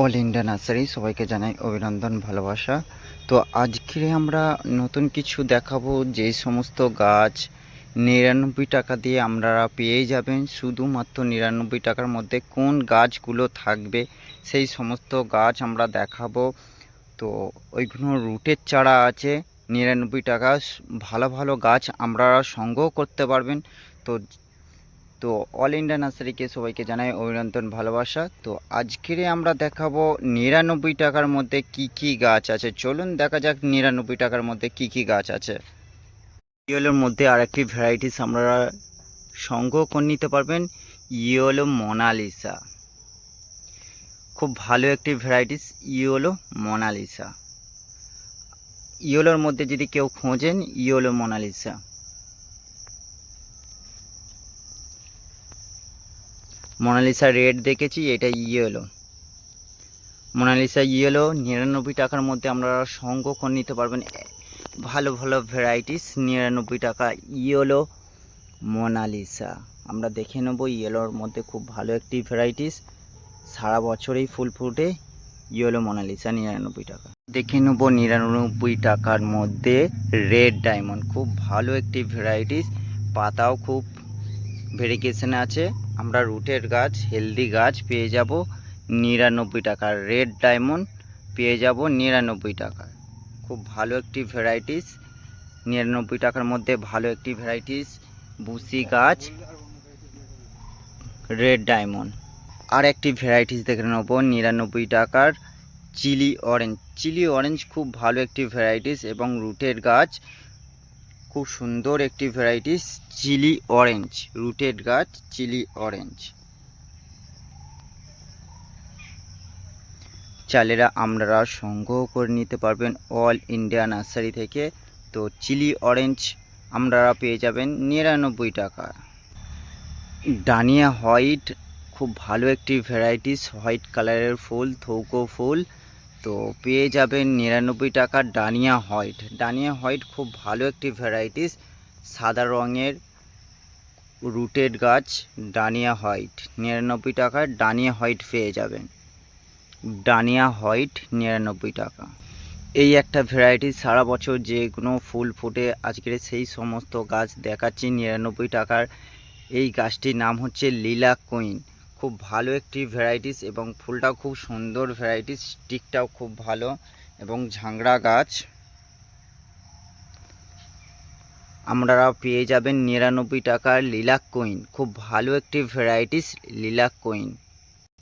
All India nursery সবাইকে জানাই অভিনন্দন, ভালোবাসা। তো আজকে আমরা নতুন কিছু দেখাবো, যে সমস্ত গাছ নিরানব্বই টাকা দিয়ে আপনারা পেয়ে যাবেন। শুধুমাত্র নিরানব্বই টাকার মধ্যে কোন গাছগুলো থাকবে, সেই সমস্ত গাছ আমরা দেখাবো। তো ওইগুলো রুটের চারা আছে, নিরানব্বই টাকা। ভালো ভালো গাছ আপনারা সংগ্রহ করতে পারবেন। তো তো অল ইন্ডিয়া নার্সারিকে সবাইকে জানাই অভিনন্দন, ভালোবাসা। তো আজকের আমরা দেখাবো নিরানব্বই টাকার মধ্যে কি কি গাছ আছে। চলুন দেখা যাক নিরানব্বই টাকার মধ্যে কি কি গাছ আছে। ইয়েলোর মধ্যে আরেকটি ভ্যারাইটিস আপনারা সংগ্রহ করে নিতে পারবেন, ইয়েলো মোনালিসা। খুব ভালো একটি ভ্যারাইটিস ইয়েলো মোনালিসা। ইয়েলোর মধ্যে যদি কেউ খোঁজেন, ইয়েলো মোনালিসা। মোনালিসা রেড দেখেছি, এটা ইয়েলো মোনালিসা ইয়েলো নিরানব্বই টাকার মধ্যে আপনারা করে নিতে পারবেন। ভালো ভালো ভ্যারাইটিস নিরানব্বই টাকা ইয়েলো মোনালিসা। আমরা দেখে নেব ইয়েলোর মধ্যে খুব ভালো একটি ভ্যারাইটিস সারা বছরেই ফুল ফুটে ইয়েলো মোনালিসা, নিরানব্বই টাকা। দেখে নেব নিরানব্বই টাকার মধ্যে রেড ডায়মন্ড খুব ভালো একটি ভ্যারাইটিস পাতাও খুব ভেরিকেশনে আছে। আমরা রুটের গাছ, হেলদি গাছ পেয়ে যাব নিরানব্বই টাকা রেড ডায়মন্ড পেয়ে যাব নিরানব্বই টাকা খুব ভালো একটি ভ্যারাইটিস। নিরানব্বই টাকার মধ্যে ভালো একটি ভ্যারাইটিস। বুসি গাছ, রেড ডায়মন্ড। আর একটি ভ্যারাইটিস দেখে নেব, নিরানব্বই টাকার চিলি অরেঞ্জ। চিলি অরেঞ্জ খুব ভালো একটি ভ্যারাইটিস এবং রুটের গাছ খুব সুন্দর একটি ভ্যারাইটিস চিলি অরেঞ্জ রুটেড গাছ চিলি অরেঞ্জ চালেরা আপনারা সংগ্রহ করে নিতে পারবেন অল ইন্ডিয়া নার্সারি থেকে। তো চিলি অরেঞ্জ আপনারা পেয়ে যাবেন নিরানব্বই টাকা। ডানিয়া হোয়াইট, খুব ভালো একটি ভ্যারাইটিস হোয়াইট কালারের ফুল, থৌকো ফুল। তো পেয়ে যাবেন নিরানব্বই টাকার ডানিয়া হোয়াইট। ডানিয়া হোয়াইট খুব ভালো একটি ভ্যারাইটিস সাদা রঙের রুটেড গাছ, ডানিয়া হোয়াইট। নিরানব্বই টাকার ডানিয়া হোয়াইট পেয়ে যাবেন। ডানিয়া হোয়াইট নিরানব্বই টাকা। এই একটা ভ্যারাইটি সারা বছর যে কোনো ফুল ফুটে আজকের সেই সমস্ত গাছ দেখাচ্ছি। নিরানব্বই টাকার এই গাছটির নাম হচ্ছে লীলা কুইন। খুব ভালো একটি ভ্যারাইটিস এবং ফুলটাও খুব সুন্দর ভ্যারাইটিস স্টিকটাও খুব ভালো এবং ঝাংড়া গাছ। আপনারা পেয়ে যাবেন নিরানব্বই টাকার লিলাক কুইন খুব ভালো একটি ভ্যারাইটিস লিলাক কুইন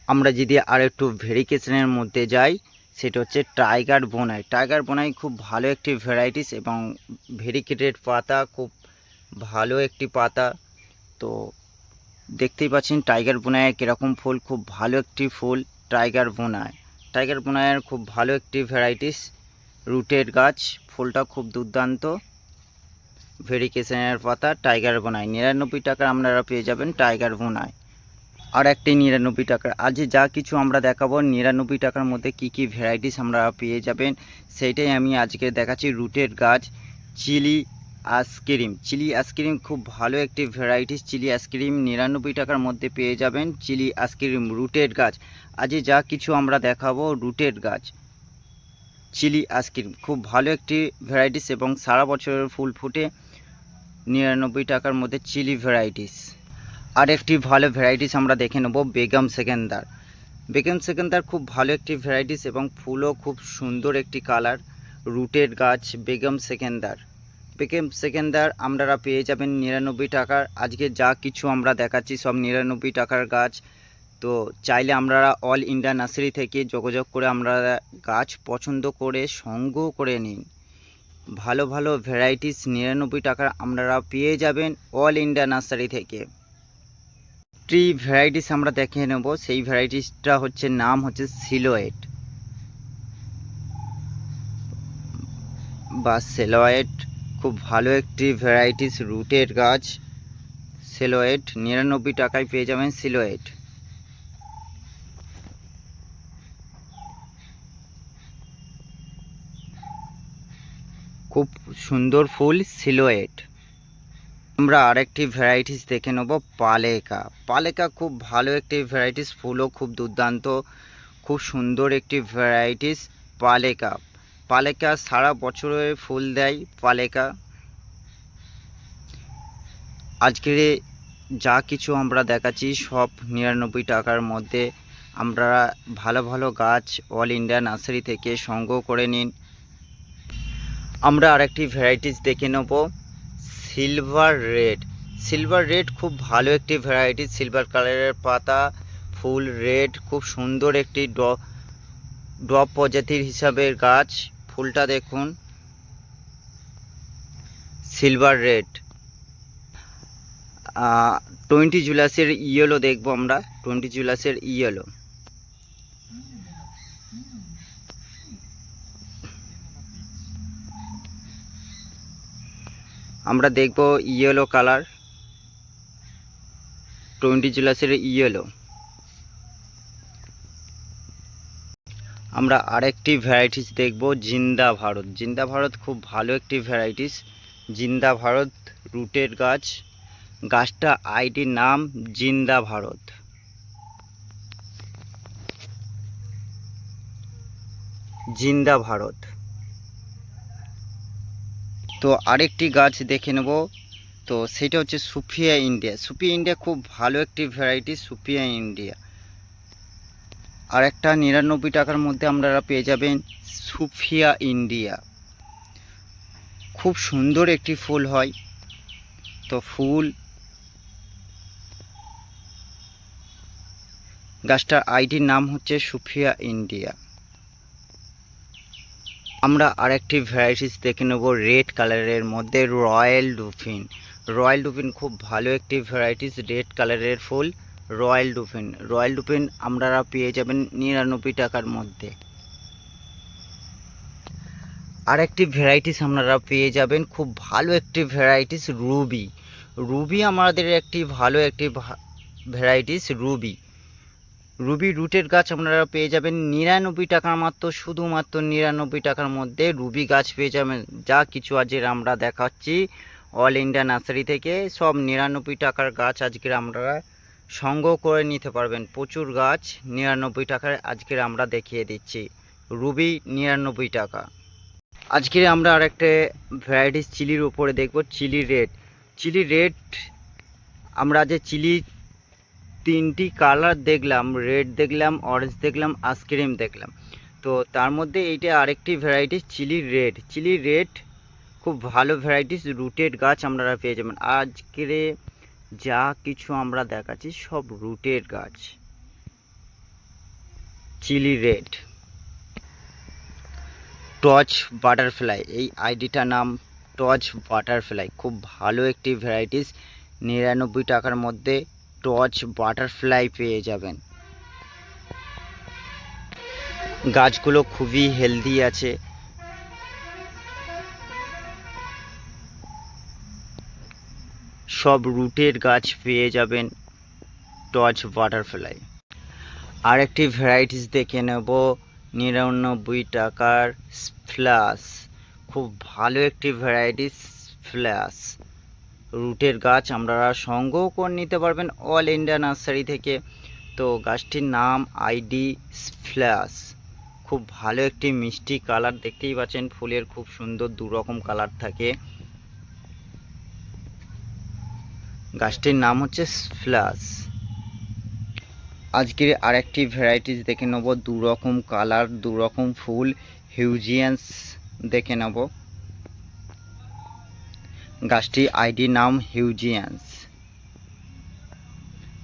আমরা যদি আর একটু ভেরিকেশনের মধ্যে যাই, সেটা হচ্ছে টাইগার বোনাই টাইগার বোনাই খুব ভালো একটি ভ্যারাইটিস এবং ভেরিকেটেড পাতা খুব ভালো একটি পাতা। তো দেখতেই পাচ্ছেন টাইগার বোনায় কীরকম ফুল, খুব ভালো একটি ফুল টাইগার বোনায় টাইগার বোনায়ের খুব ভালো একটি ভ্যারাইটিস রুটের গাছ, ফুলটা খুব দুর্দান্ত। ভেরিকেশনের পাতা টাইগার বোনায় নিরানব্বই টাকার আপনারা পেয়ে যাবেন টাইগার বোনায় আর একটি নিরানব্বই টাকার। আজ যা কিছু আমরা দেখাবো, নিরানব্বই টাকার মধ্যে কি কি ভ্যারাইটিস আমরা পেয়ে যাবেন সেইটাই আমি আজকে দেখাচ্ছি রুটের গাছ, চিলি আইসক্রিম। চিলি আইসক্রিম খুব ভালো একটি ভ্যারাইটিস চিলি আইসক্রিম নিরানব্বই টাকার মধ্যে পেয়ে যাবেন। চিলি আইসক্রিম রুটেড গাছ। আজ যা কিছু আমরা দেখাবো রুটেড গাছ। চিলি আইসক্রিম খুব ভালো একটি ভ্যারাইটিস এবং সারা বছরের ফুল ফুটে নিরানব্বই টাকার মধ্যে চিলি ভ্যারাইটিস আর একটি ভালো ভ্যারাইটিস আমরা দেখে নেব, বেগম সেকেন্দার। বেগম সেকেন্দার খুব ভালো একটি ভ্যারাইটিস এবং ফুলও খুব সুন্দর একটি কালার রুটেড গাছ, বেগম সেকেন্দার। বেগম সেকেন্দার আপনারা পেয়ে যাবেন নিরানব্বই টাকার। আজকে যা কিছু আমরা দেখাচ্ছি সব নিরানব্বই টাকার গাছ। তো চাইলে আপনারা অল ইন্ডিয়া নার্সারি থেকে যোগাযোগ করে আমরা গাছ পছন্দ করে সংগ্রহ করে নিন। ভালো ভালো ভ্যারাইটিস নিরানব্বই টাকার আপনারা পেয়ে যাবেন অল ইন্ডিয়া নার্সারি থেকে। ট্রি ভ্যারাইটিস আমরা দেখে নেব। সেই ভ্যারাইটিসটা হচ্ছে, নাম হচ্ছে সিলোয়েট বা সেলোয়েট খুব ভালো একটি ভ্যারাইটিস রুটের গাছ সেলোয়েট নিরানব্বই টাকায় পেয়ে যাবেন সিলোয়েট খুব সুন্দর ফুল সিলোয়েট আমরা আরেকটি ভ্যারাইটিস দেখে নেব, পালেকা। পালেকা খুব ভালো একটি ভ্যারাইটিস, ফুলও খুব দুর্দান্ত। খুব সুন্দর একটি ভ্যারাইটিস, পালেকা। পালেকা সারা বছরে ফুল দেয় পালেকা। আজকের যা কিছু আমরা দেখাচ্ছি সব নিরানব্বই টাকার মধ্যে। আমরা ভালো ভালো গাছ অল ইন্ডিয়া নার্সারি থেকে সংগ্রহ করে নিন। আমরা আরেকটি ভ্যারাইটিস দেখে নেব। সিলভার রেড সিলভার রেড খুব ভালো একটি ভ্যারাইটি সিলভার কালারের পাতা, ফুল রেড খুব সুন্দর একটি ড ডব প্রজাতির হিসাবের গাছ। ফুলটা দেখুন। সিলভার রেড টোয়েন্টি জুলাসের ইয়েলো দেখব আমরা। টোয়েন্টি জুলাসের ইয়েলো আমরা দেখব ইয়েলো কালার টোয়েন্টি জুলাসের ইয়েলো আমরা আরেকটি ভ্যারাইটিস দেখব, জিন্দা ভারত। জিন্দা ভারত খুব ভালো একটি ভ্যারাইটিস জিন্দা ভারত রুটের গাছ। গাছটা আইডির নাম জিন্দা ভারত। জিন্দা ভারত। তো আরেকটি গাছ দেখে নেব। তো সেটা হচ্ছে সুফিয়া ইন্ডিয়া। সুফিয়া ইন্ডিয়া খুব ভালো একটি ভ্যারাইটি সুফিয়া ইন্ডিয়া। আর একটা নিরানব্বই টাকার মধ্যে আপনারা পেয়ে যাবেন সুফিয়া ইন্ডিয়া। খুব সুন্দর একটি ফুল হয়। তো ফুল গাছটার আইডির নাম হচ্ছে সুফিয়া ইন্ডিয়া। আমরা আরেকটি ভ্যারাইটিস দেখে নেব রেড কালারের মধ্যে রয়্যাল ডুফিন। রয়্যাল ডুফিন খুব ভালো একটি ভ্যারাইটিস রেড কালারের ফুল। রয়্যাল ডুফিন। রয়্যাল ডুফিন আপনারা পেয়ে যাবেন নিরানব্বই টাকার মধ্যে। আরেকটি ভ্যারাইটিস আপনারা পেয়ে যাবেন, খুব ভালো একটি ভ্যারাইটিস, রুবি। রুবি আমাদের একটি ভালো একটি ভ্যারাইটিস, রুবি। রুবি রুটের গাছ আপনারা পেয়ে যাবেন নিরানব্বই টাকার মাত্র, শুধুমাত্র নিরানব্বই টাকার মধ্যে রুবি গাছ পেয়ে যাবেন। যা কিছু আজকের আমরা দেখাচ্ছি, অল ইন্ডিয়া নার্সারি থেকে। সব নিরানব্বই টাকার গাছ আজকের আমরা সংগ্রহ করে নিতে পারবেন। প্রচুর গাছ, নিরানব্বই টাকায় আজকের আমরা দেখিয়ে দিচ্ছি। রুবি, নিরানব্বই টাকা। আজকের আমরা আরেকটা ভ্যারাইটিস চিলির উপরে দেখব, চিলি রেড। চিলি রেড, আমরা যে চিলি তিনটি কালার দেখলাম, রেড দেখলাম অরেঞ্জ দেখলাম আইসক্রিম দেখলাম। তো তার মধ্যে এইটা আরেকটি varieties chilli red. Chilli red, খুব ভালো ভ্যারাইটিস রুটেড গাছ আপনারা পেয়ে যাবেন। আজকের যা কিছু আমরা দেখাচ্ছি সব রুটের গাছ। Chilli red. টচ বাটারফ্লাই, এই আইডিটার নাম টচ বাটারফ্লাই। খুব ভালো একটি ভ্যারাইটিস, নিরানব্বই টাকার মধ্যে টচ বাটারফ্লাই পেয়ে যাবেন। গাছগুলো খুবই হেলদি আছে সব রুটের গাছ পেয়ে যাবেন টচ বাটারফ্লাই। আরেকটি ভ্যারাইটিস দেখে নেব, নিরানব্বই টাকার ফ্লাস খুব ভালো একটি ভ্যারাইটিস ফ্লাস রুটের গাছ আপনারা সংগ্রহ করে নিতে পারবেন অল ইন্ডিয়া নার্সারি থেকে। তো গাছটির নাম আইডি ফ্ল্যাশ খুব ভালো একটি মিষ্টি কালার, দেখতেই পাচ্ছেন ফুলের খুব সুন্দর দু রকম কালার থাকে। গাছটির নাম হচ্ছে ফ্ল্যাশ আজকের আরেকটি ভ্যারাইটিস দেখে নেব দু রকম কালার দু রকম ফুল, হিউজিয়ান্স দেখে নেব। গাছটি আইডি নাম হিউজিয়ান্স।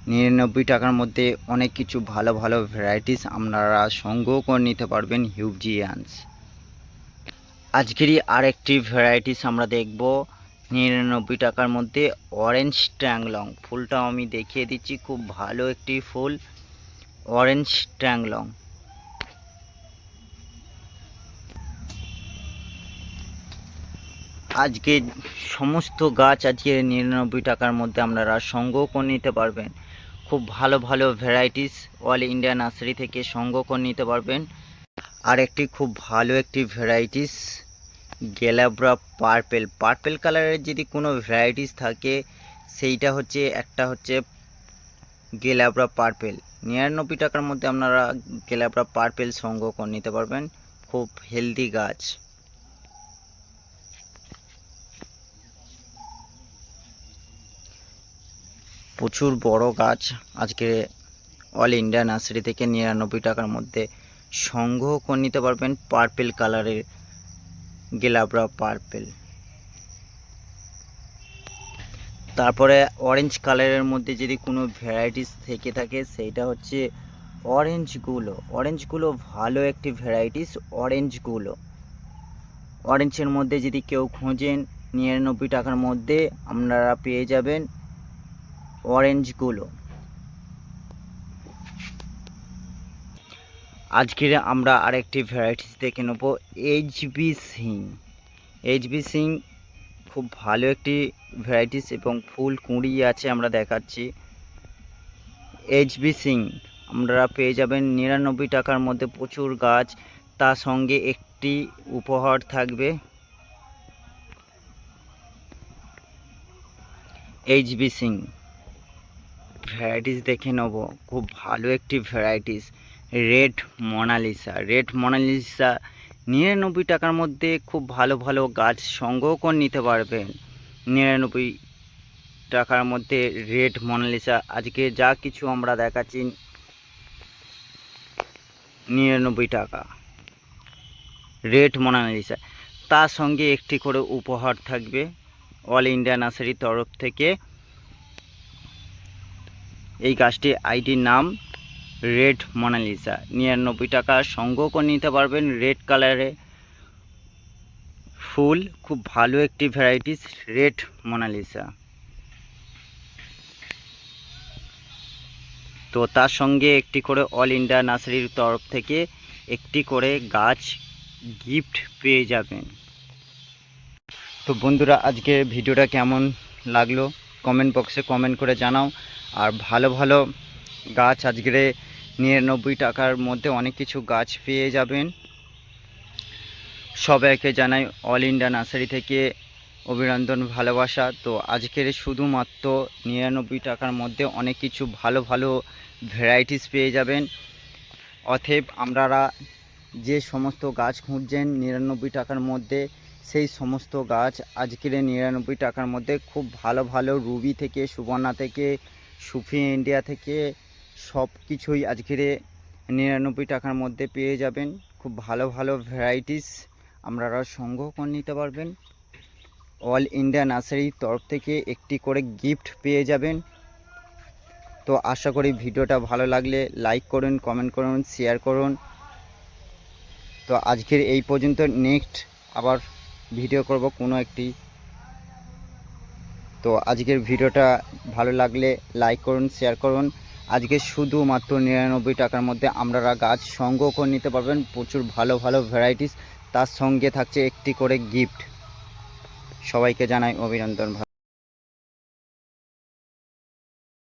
নিরানব্বই টাকার মধ্যে অনেক কিছু ভালো ভালো ভ্যারাইটিস আপনারা সংগ্রহ করে নিতে পারবেন হিউজিয়ান্স। আজকেরই আরেকটি ভ্যারাইটিস আমরা দেখব নিরানব্বই টাকার মধ্যে অরেঞ্জ ট্যাংলং। ফুলটাও আমি দেখিয়ে দিচ্ছি, খুব ভালো একটি ফুল অরেঞ্জ ট্যাংলং। আজকে সমস্ত গাছ আজকে নিরানব্বই টাকার মধ্যে আপনারা সংগ্রহ করে নিতে পারবেন। খুব ভালো ভালো ভ্যারাইটিস অল ইন্ডিয়া নার্সারি থেকে সংগ্রহ করে নিতে পারবেন। আর একটি খুব ভালো একটি ভ্যারাইটিস গেলাব্রা পার্পেল। পার্পেল কালারের যদি কোনো ভ্যারাইটিস থাকে, সেইটা হচ্ছে, একটা হচ্ছে গেলাব্রা পার্পেল। নিরানব্বই টাকার মধ্যে আপনারা গেলাব্রা পার্পেল সংগ্রহ করে নিতে পারবেন। খুব হেলদি গাছ। প্রচুর বড় গাছ আজকে অল ইন্ডিয়া নার্সারি থেকে নিরানব্বই টাকার মধ্যে সংগ্রহ করে নিতে পারবেন পার্পেল কালারের গেলাবড়া পার্পেল। তারপরে অরেঞ্জ কালারের মধ্যে যদি কোনো ভ্যারাইটিস থেকে থাকে, সেইটা হচ্ছে অরেঞ্জগুলো অরেঞ্জগুলো ভালো একটি ভ্যারাইটিস অরেঞ্জগুলো অরেঞ্জের মধ্যে যদি কেউ খোঁজেন নিরানব্বই টাকার মধ্যে আপনারা পেয়ে যাবেন অরেঞ্জগুলো আজকের আমরা আরেকটি ভ্যারাইটিস দেখে নেব এইচবি সিং। এইচবি সিং খুব ভালো একটি ভ্যারাইটিস এবং ফুল কুঁড়ি আছে আমরা দেখাচ্ছি। এইচবি সিং আপনারা পেয়ে যাবেন নিরানব্বই টাকার মধ্যে প্রচুর গাছ, তার সঙ্গে একটি উপহার থাকবে। এইচবি সিং ভ্যারাইটিস দেখে নেব, খুব ভালো একটি varieties red Mona Lisa. Red Mona Lisa নিরানব্বই টাকার মধ্যে খুব ভালো ভালো গাছ সংগ্রহ করে নিতে পারবেন নিরানব্বই টাকার মধ্যে রেড মোনালিসা। আজকে যা কিছু আমরা দেখাচ্ছি, নিরানব্বই টাকা। Red Mona Lisa. তার সঙ্গে একটি করে উপহার থাকবে অল ইন্ডিয়া নার্সারির তরফ থেকে। এই গাছটি আইডির নাম রেড মোনালিসা। নিরানব্বই টাকা সংগ্রহ করে নিতে পারবেন রেড কালারে। ফুল, খুব ভালো একটি ভ্যারাইটিস রেড মোনালিসা। তো তার সঙ্গে একটি করে অল ইন্ডিয়া নার্সারির তরফ থেকে একটি করে গাছ গিফট পেয়ে যাবেন। তো বন্ধুরা, আজকে ভিডিওটা কেমন লাগল? কমেন্ট বক্সে কমেন্ট করে জানাও। আর ভালো ভালো গাছ আজকের নিরানব্বই টাকার মধ্যে অনেক কিছু গাছ পেয়ে যাবেন। সবাইকে জানাই অল ইন্ডিয়া নার্সারি থেকে অভিনন্দন, ভালোবাসা। তো আজকের শুধুমাত্র নিরানব্বই টাকার মধ্যে অনেক কিছু ভালো ভালো ভ্যারাইটিস পেয়ে যাবেন। অথেব আপনারা যে সমস্ত গাছ খুঁজছেন নিরানব্বই টাকার মধ্যে, সেই সমস্ত গাছ আজকের নিরানব্বই টাকার মধ্যে খুব ভালো ভালো রুবি থেকে, সুবর্ণা থেকে, সুফি ইন্ডিয়া থেকে সব কিছুই আজকের নিরানব্বই টাকার মধ্যে পেয়ে যাবেন। খুব ভালো ভালো ভ্যারাইটিস আপনারা সংগ্রহ করে নিতে পারবেন। অল ইন্ডিয়া নার্সারির তরফ থেকে একটি করে গিফট পেয়ে যাবেন। তো আশা করি ভিডিওটা ভালো লাগলে লাইক করুন কমেন্ট করুন শেয়ার করুন। তো আজকের এই পর্যন্ত নেক্সট আবার ভিডিও করব কোনো একটি। তো আজকের ভিডিওটা ভালো লাগলে লাইক করুন শেয়ার করুন। আজকে শুধুমাত্র নিরানব্বই টাকার মধ্যে আপনারা গাছ সংগ্রহ করে নিতে পারবেন। প্রচুর ভালো ভালো ভ্যারাইটিস তার সঙ্গে থাকছে একটি করে গিফট সবাইকে জানাই অভিনন্দন